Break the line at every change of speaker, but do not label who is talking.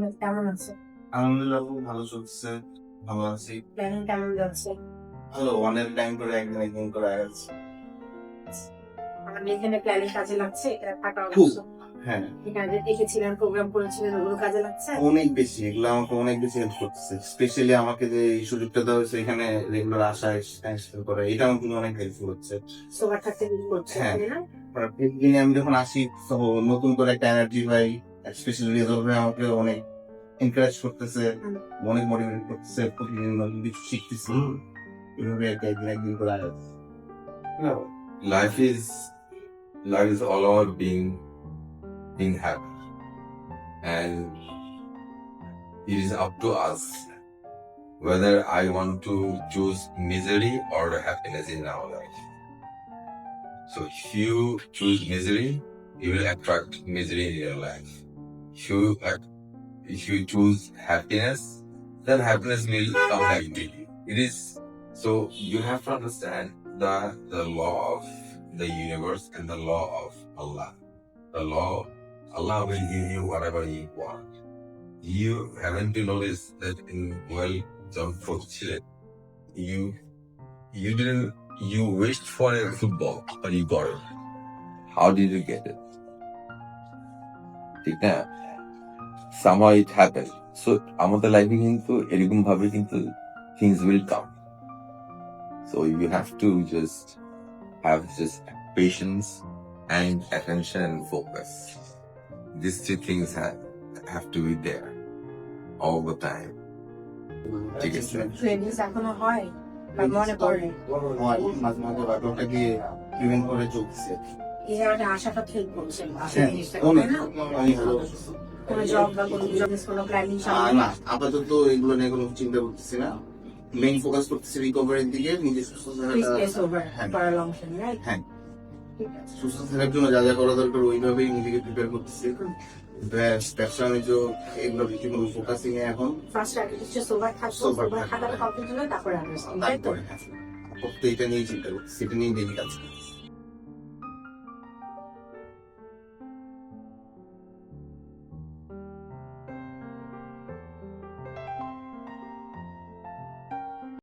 আমাদের কেমন আছে?
আলহামদুলিল্লাহ খুব ভালো চলছে ভালো আছি।
প্ল্যানিং কেমন যাচ্ছে?
ভালো অনেক টাইম করে একদিন একদিন করে
আমাদের এখানে প্ল্যানিং কাজে লাগছে এটা থাকা
খুব। হ্যাঁ।
এখানে দেখেছিলেন প্রোগ্রাম করেছিলেন ওগুলো কাজে লাগছে?
অনেক বেশি এগুলো আমাকে অনেক বেশি হেল্প করতেছে। স্পেশালি আমাকে যে এই সুযোগটা দেওয়া হয়েছে এখানে রেগুলার আসা টাইম স্পেন্ড করা এটা আমাকে অনেক হেল্পফুল হচ্ছে
সোবার থাকতে করছে
হ্যাঁ। আমি যখন আসি তো নতুন করে একটা এনার্জি পাই স্পেশালি রেজল্ট আমাকে অনেক এনকারেজ করতেছে
হুম।
অনেক মোটিভেট করতেছে প্রতিদিন নতুন কিছু শিখতেছি এভাবে আর কি একদিন একদিন করে আগাচ্ছি
life is life is all about being being happy and it is up to us whether i want to choose misery or happiness in our life so if you choose misery you will attract misery in your life if you at- if you choose happiness then happiness will come back to you it is so you have to understand the the law of the universe and the law of Allah. The law Allah will give you whatever you want. You haven't to notice that in well John Fortune, you you didn't you wished for a football but you got it. How did you get it? ঠিক না Somehow it happened. So আমাদের লাইফে কিন্তু এরকম ভাবে কিন্তু things will come. So you have to just have just patience and attention and focus. These three things have, have to be there all the time. ঠিক আছে।
এখনও হয় মনে পড়ে
হয়, মাঝে মাঝে বাটনটা গিয়ে প্রিভেন্ট করে চলছে
এই আশাটা ফিল করছেন
হ্যাঁ,
জিনিসটা না কোনো জব বা কোনো বিজনেস কোনো প্ল্যানিং সামনে
না আপাতত এগুলো নিয়ে কোনো চিন্তা করতেছি না। মেইন ফোকাস করতেছি রিকভারির দিকে নিজের সুস্থ হ্যাঁ। হ্যাঁ। সুস্থ থাকার জন্য যা যা করা দরকার ওইভাবেই নিজেকে প্রিপেয়ার করতেছি। ব্যবসা বাণিজ্য এগুলো ফোকাসিং এ এখন।
তারপরে
হ্যাঁ। এটা নিয়েই চিন্তা করতেছি এটা নিয়েই ডেলি কাজ করতেছি